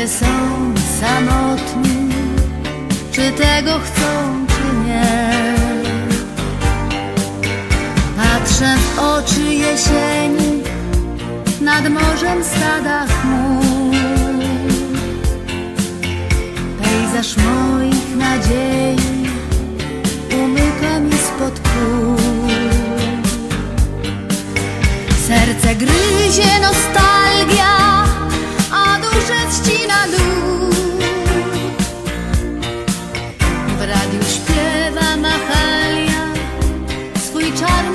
Ludzie są samotni, czy tego chcą, czy nie. Patrzę w oczy jesieni, nad morzem stada chmur. Pejzaż moich nadziei umyka mi spod kół. Serce gryzie nostalgia Çarem